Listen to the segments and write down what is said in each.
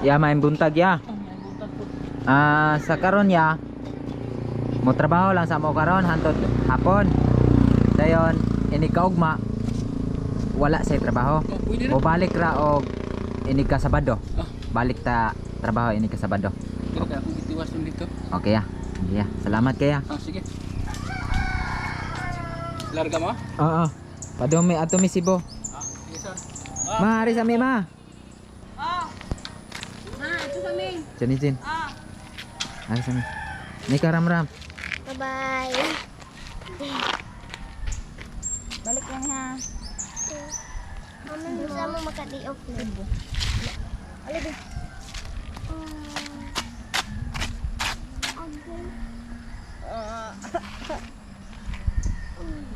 Ya main buntag ya. Ah, sa karon ya. Mo trabaho lang sa mo karon hantod hapon. Dayon ini kaugma wala say trabaho. Oh, pwede O balik ra og ini ka Sabado. Ah. Balik ta trabaho ini ka Sabado. Dito. Okay ya. Ya. Salamat kaya. Ah, sige. Larga mo? Oo. Padumi ato mi sibo. Ah, sige sir. Ma, ari sa mi ma. Jin ah. izin. Oh. Ayo sana. Nih ram-ram. Bye bye. Balik yang ha. Mama bisa mau makan di oven. Alih deh.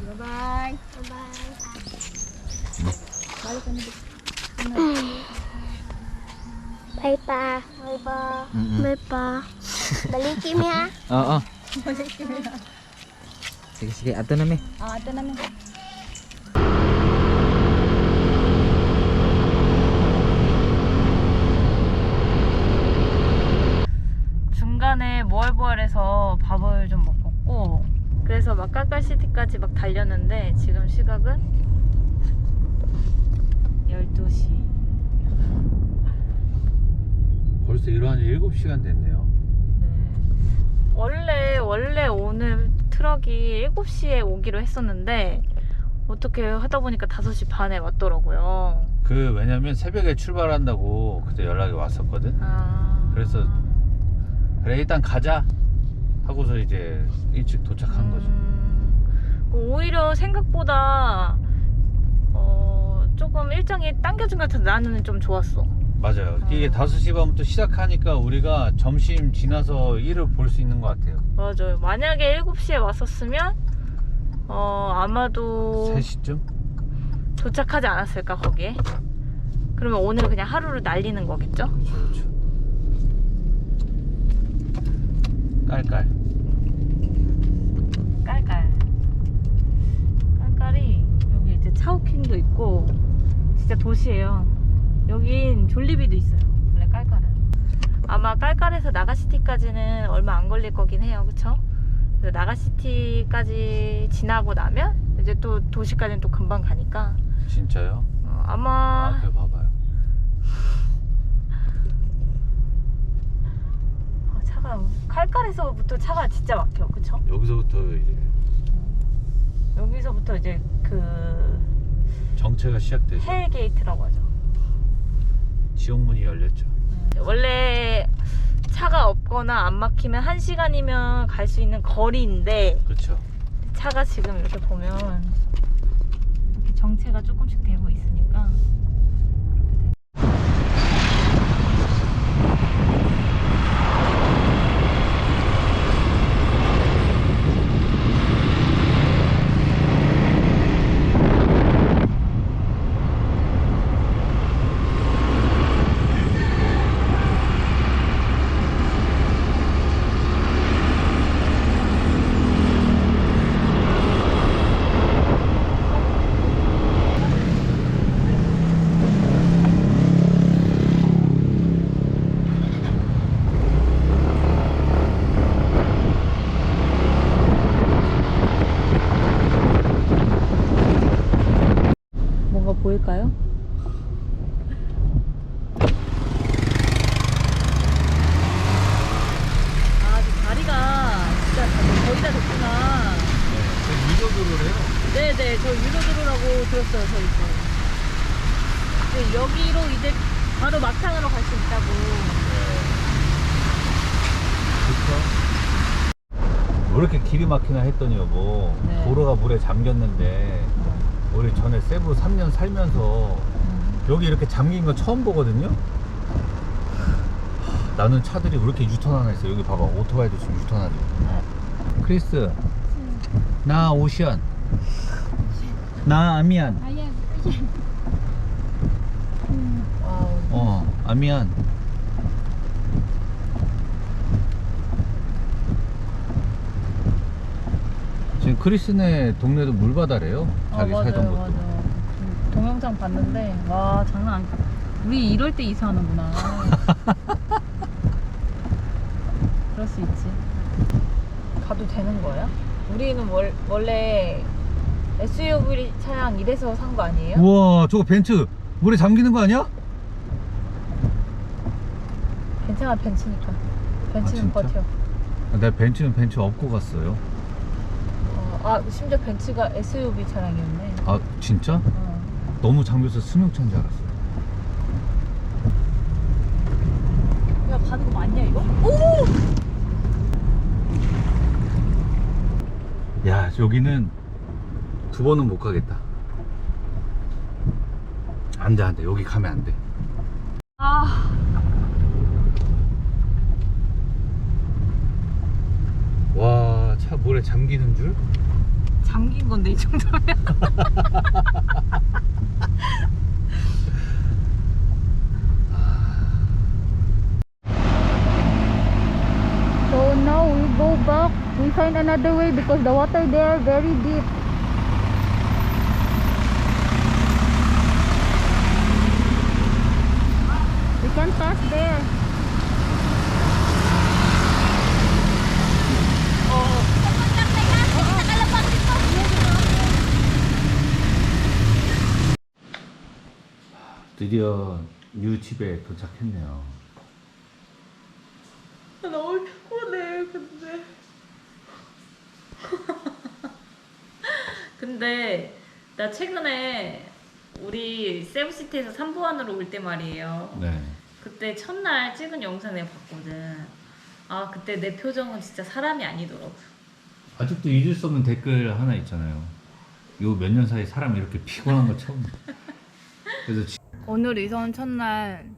Bye bye. Bye bye. Balik kami. Bye pa. Bye pa. Mm-mm. Bye pa. Baliki mi ha. Oo. Sige sige ato na mi. Ah, ito namin. 중간에 모알보알에서 밥을 좀 먹었고 그래서 막 깔깔시티까지 막 달렸는데 지금 시각은 12시 벌써 일어난 지 7시간 됐네요. 네. 원래 원래 오늘 트럭이 7시에 오기로 했었는데 어떻게 하다 보니까 5시 반에 왔더라고요. 그 왜냐면 새벽에 출발한다고 그때 연락이 왔었거든. 아. 그래서 그래 일단 가자 하고서 이제 일찍 도착한 거죠. 음, 오히려 생각보다 어, 조금 일정이 당겨진 것 같아서 나는 좀 좋았어. 맞아요. 이게 음. 5시 반부터 시작하니까 우리가 점심 지나서 일을 볼 수 있는 것 같아요. 맞아요. 만약에 7시에 왔었으면 어, 아마도 3시쯤? 도착하지 않았을까 거기에. 그러면 오늘 그냥 하루를 날리는 거겠죠? 그렇죠. 깔깔. 깔깔. 깔깔이 여기 이제 차오킹도 있고 진짜 도시예요. 졸리비도 있어요. 원래 깔깔은. 아마 깔깔에서 나가시티까지는 얼마 안 걸릴 거긴 해요. 그쵸? 나가시티까지 지나고 나면 이제 또 도시까지는 또 금방 가니까 진짜요? 어, 아마 아, 그 봐봐요. 어, 차가 깔깔에서부터 차가 진짜 막혀. 그쵸? 여기서부터 이제 여기서부터 이제 그 정체가 시작되죠. 헬 게이트라고 하죠. 지옥문이 열렸죠. 원래 차가 없거나 안 막히면 한 시간이면 갈 수 있는 거리인데 그렇죠. 차가 지금 이렇게 보면 정체가 조금씩 되고 있으니까 뭔가 보일까요? 아, 저 다리가 진짜 다- 거의 다 됐구나. 네, 위로도를 해요. 네네, 저 유도도로라고 들었어요, 저희 때. 네, 여기로 이제 바로 막창으로 갈 수 있다고. 왜 이렇게 길이 막히나 했더니 여보. 네. 도로가 물에 잠겼는데 우리 전에 세부 3년 살면서 여기 이렇게 잠긴 거 처음 보거든요? 하, 나는 차들이 왜 이렇게 유턴하나 했어 여기 봐봐. 오토바이도 지금 유턴하죠 크리스 나 오션 나 아미안 와우. 어 아미안 지금 크리스네 동네도 물바다래요 자기 어, 살던 맞아요, 곳도 맞아요. 동영상 봤는데, 와, 장난 아니다. 우리 이럴 때 이사하는구나. 그럴 수 있지. 가도 되는 거야? 우리는 월, 원래 SUV 차량 이래서 산 거 아니에요? 우와 저거 벤츠 물에 잠기는 거 아니야? 괜찮아 벤츠니까. 벤츠는 진짜? 버텨. 아, 내 벤츠는 벤츠 업고 갔어요 어, 아 심지어 벤츠가 SUV 차량이었네. 아 진짜? 어. 너무 잠겨서 승용차인 줄 알았어 야 가는 거 맞냐 이거? 오! 야 여기는 두 번은 못 가겠다 안돼 안돼 여기 가면 안돼 아 와 차 물에 잠기는 줄? 잠긴 건데 이 정도면. So now we go back. We find another way because the water there very deep. We can pass there. 드디어 뉴 집에 도착했네요 너무 피곤해 근데. 근데 나 최근에 우리 세부시티에서 삼보안으로 올 때 말이에요. 네 그때 첫날 찍은 영상 내가 봤거든. 아 그때 내 표정은 진짜 사람이 아니더라고. 아직도 잊을 수 없는 댓글 하나 있잖아요 요 몇 년 사이 사람이 이렇게 피곤한 거 처음 그래서 지- 오늘 이선 첫날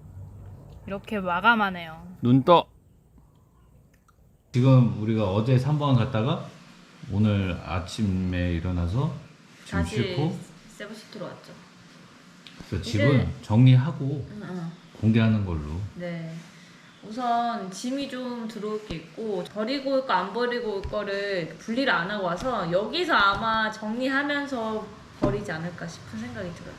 이렇게 마감하네요. 눈 떠! 지금 우리가 어제 3번 갔다가 오늘 아침에 일어나서 짐 다시 싣고 세부시티로 왔죠. 그래서 집은 정리하고 응, 응. 공개하는 걸로 네. 우선 짐이 좀 들어올 게 있고 버리고 올 거 안 버리고 올 거를 분리를 안 하고 와서 여기서 아마 정리하면서 버리지 않을까 싶은 생각이 들어요.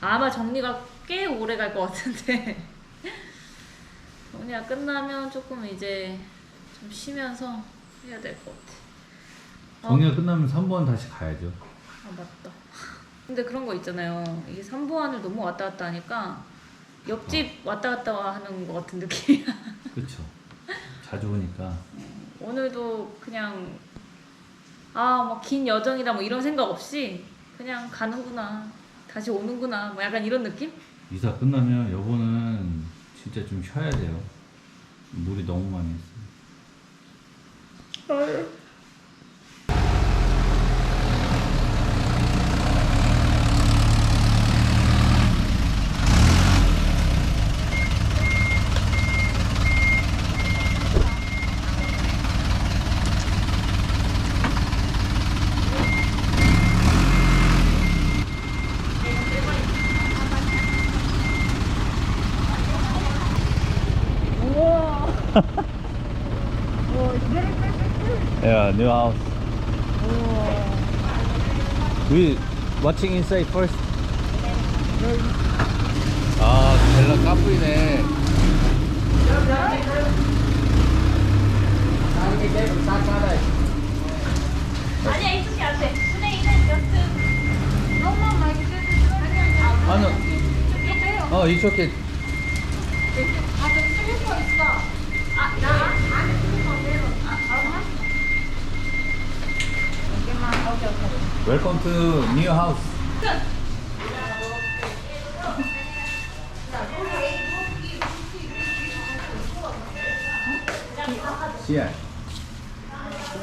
아마 정리가 꽤 오래 갈 것 같은데 정리가 끝나면 조금 이제 좀 쉬면서 해야 될 것 같아. 어. 정리가 끝나면 3번 다시 가야죠 아 맞다. 근데 그런 거 있잖아요. 이게 삼보안을 너무 왔다 갔다 하니까 옆집 왔다 갔다 하는 것 같은 느낌이야. 그쵸 자주 오니까 오늘도 그냥 아 뭐 긴 여정이다 뭐 이런 생각 없이 그냥 가는구나 다시 오는구나 뭐 약간 이런 느낌? 이사 끝나면 여보는 진짜 좀 쉬어야 돼요. 물이 너무 많이 했어요. new house. We watching inside first. 아, 벨라 까불이네. 아니야 이쪽이 안돼 플레이는 여튼 아니, 어, 이쪽에 웰컴 투 뉴 하우스. 시야.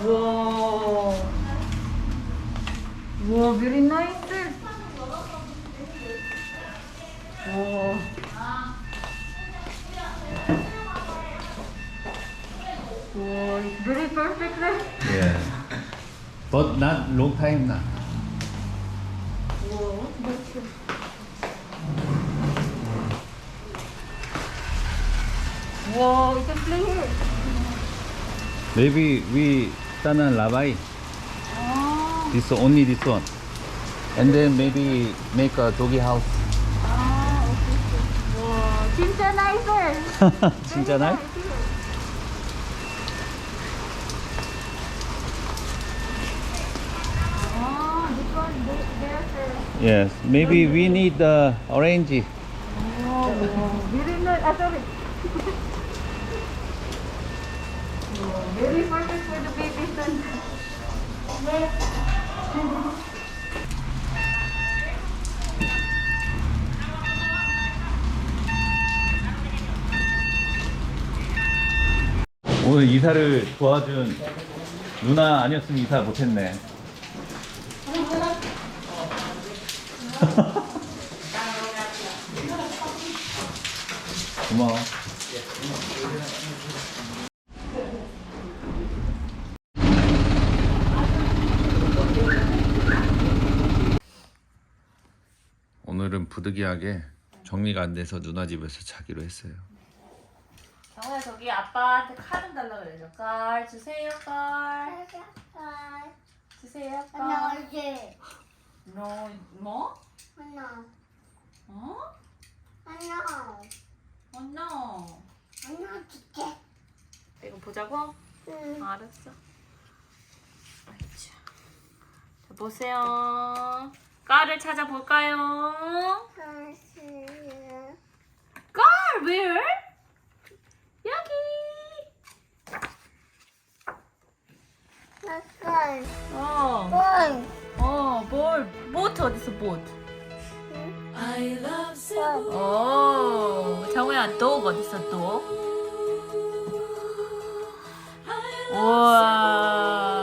우와 우와 very nice 우와 우와 it's very perfect Yeah. But not long time now. 우와 it's a play here Maybe we tanan labai. 아, This only this one. And then maybe make a doggy house. 아 오케이 오케이 우와 진짜 nicer. 진짜 날? Oh, this one, they- there's a- Yes, maybe we need the orange. Oh. Ah. Oh, very perfect for the baby son. 오늘 이사를 도와준 누나 아니었으면 이사 못했네. 고마워. 오늘은 부득이하게 정리가 안 돼서 누나 집에서 자기로 했어요. 정우야 저기 아빠한테 칼좀 달라 그래줘. 깔 주세요 깔. 주세요 깔. 너 뭐? 어? 어 no. 이거 보자고? 알았어. 아이차. 자, 보세요. 깔을 찾아볼까요? 깔 where? 여기. 어. 어, 볼. 보트 어딨어, 보트? 오, 정우야, 독 어딨어, 독? 우와.